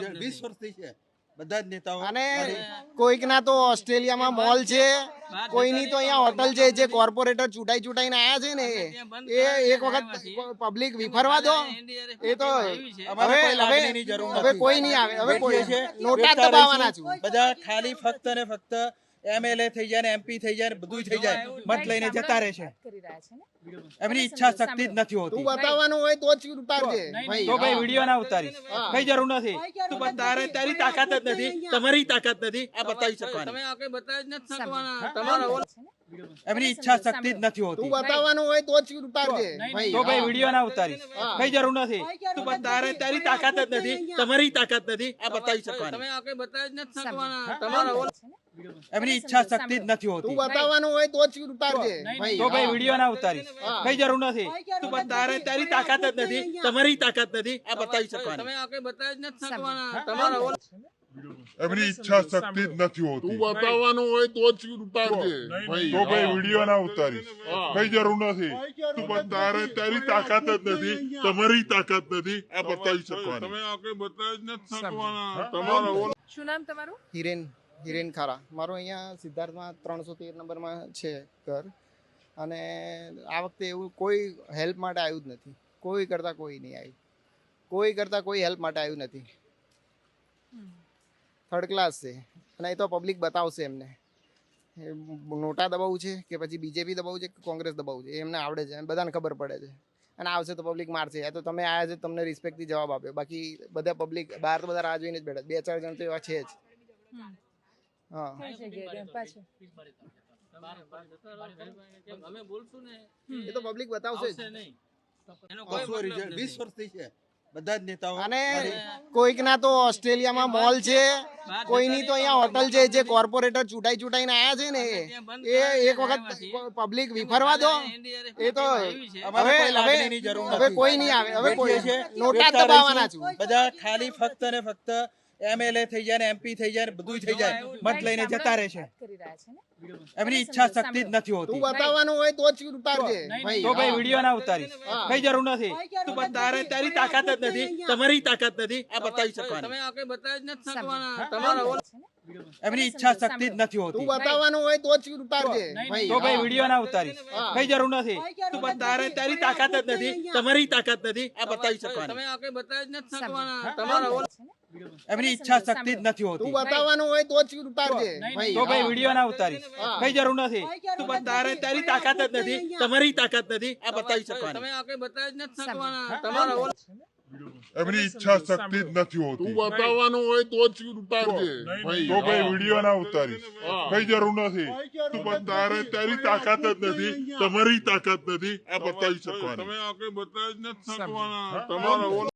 છે વીસ વર્ષથી છે. બધા જ નેતાઓ અને કોઈકના તો ઓસ્ટ્રેલિયામાં મોલ છે કોઈની તો અહીંયા હોટલ છે જે કોર્પોરેટર ચૂંટાઈ ચૂંટાઈને આયા છે ને એ એક વખત પબ્લિક વિફરવા દો. એ તો હવે કોઈ હવે નહીં આવે હવે કોઈ છીએ, નોટા દબાવવાના છું. બધા ખાલી ફક્ત ને ફક્ત એમએલએ થઈ જાય ને એમપી થઈ જાય ને બધું થઈ જાય. મત લઈને જતા રહે છે. એમની ઈચ્છા શક્તિ જ નથી હોતી. તું બતાવવાનું હોય તો જ ઉતારજે. તો ભાઈ. વીડિયો ના ઉતારીશ. કઈ જરૂર નથી. તું તારે તારી તાકાત જ નથી. તમારી તાકાત નથી. આ બતાવી શકવાની. એમની ઈચ્છા શક્તિ જ નથી હોતી. તું બતાવવાનું હોય તો જ ઉતારજે. તો ભાઈ. વીડિયો ના ઉતારીશ. કઈ જરૂર નથી. તું તારે તારી તાકાત જ નથી તમારી તાકાત નથી. આ બતાવી શકવાની. એમની ઈચ્છા શક્તિ જ નથી તું હોતી બતાવવાનું હોય તો જ ઉતારજે ભાઈ તો ભાઈ. વીડિયો ના ઉતારીશ. કઈ જરૂર નથી. તું તારે તારી તાકાત જ નથી. તમારી તાકાત નથી. આ બતાવી શકવાની. એમની ઈચ્છા શક્તિ જ નથી હોતી. તું બતાવવાનું હોય તો જ ઉતારજે તો ભાઈ વીડિયો ના ઉતારીશ. કઈ જરૂર નથી. તું તારે તારી તાકાત જ નથી. તમારી તાકાત નથી. આ બતાવી શકવાની. તમે આગળ બતાવી જ નથી શકવાના. તમારા શું નામ તમારું? હિરેન. હિરેન ખારા. મારો અહીંયા સિદ્ધાર્થમાં ત્રણસો તેર નંબરમાં છે ઘર. અને આ વખતે એવું કોઈ હેલ્પ માટે આવ્યું જ નથી. કોઈ કરતાં કોઈ નહીં આવ્યું કોઈ કરતાં કોઈ હેલ્પ માટે આવ્યું નથી. થર્ડ ક્લાસ છે. અને એ તો પબ્લિક બતાવશે એમને. નોટા દબાવવું છે કે પછી બીજેપી દબાવવું છે કે કોંગ્રેસ દબાવવું છે? એમને આવડે છે. બધાને ખબર પડે છે. અને આવશે તો પબ્લિક મારશે. આ તો તમે આવ્યા છે, તમને રિસ્પેક્ટથી જવાબ આપ્યો. બાકી બધા પબ્લિક બહાર તો બધા રાહ જોઈને જ બેઠા બે ચાર જણ તો એવા છે જ. કઈ એ તો પબ્લિક બતાવશે જ. સોરી છે વીસ વર્ષથી છે. બધા જ નેતાઓ અને કોઈકના તો ઓસ્ટ્રેલિયામાં મોલ છે કોઈની તો અહીંયા હોટલ છે જે કોર્પોરેટર ચૂંટાઈ ચૂંટાઈને આયા છે ને એ એક વખત પબ્લિક વિફરવા દો. એ તો હવે કોઈ હવે હવે કોઈ નહીં આવે હવે કોઈ છે નોટા દબાવવાના છું. બધા ખાલી ફક્ત ને ફક્ત એમએલએ થઈ જાય ને એમપી થઈ જાય ને બધું થઈ જાય. મત લઈને જતા રહે છે. એમની ઈચ્છા શક્તિ જ નથી હોતી. તું બતાવવાનું હોય તો જ ઉતારજે. ભાઈ તો ભાઈ. વીડિયો ના ઉતારીશ. કઈ જરૂર નથી. તું બતારે તારે તારી તાકાત જ નથી. તમારી તાકાત નથી. આ બતાવી શકવાની. એમની ઈચ્છા શક્તિ જ નથી તું હોતી બતાવવાનું હોય તો જ ઉતારજે. તો ભાઈ. વીડિયો ના ઉતારીશ. કઈ જરૂર નથી. તું બતારે તારી તાકાત જ નથી. તમારી તાકાત નથી. આ બતાવી શકવાની. એમની ઈચ્છા શક્તિ જ નથી તું બતાવવાનું હોય તો જ ઉતારજે ભાઈ તો ભાઈ વિડિયો ના ઉતારીશ. કઈ જરૂર નથી. તું તારે તારી તાકાત જ નથી. તમારી તાકાત નથી. આ બતાવી શકવાની. એમની ઈચ્છા શક્તિ જ નથી તું બતાવવાનું હોય તો જ ઉતારજે ભાઈ તો ભાઈ વિડિયો ના ઉતારીશ. કઈ જરૂર નથી. તું તારે તારી તાકાત જ નથી. તમારી તાકાત નથી. આ બતાવી શકવાની. તમે આગળ બતાવી જ નથી શકવાના. તમારા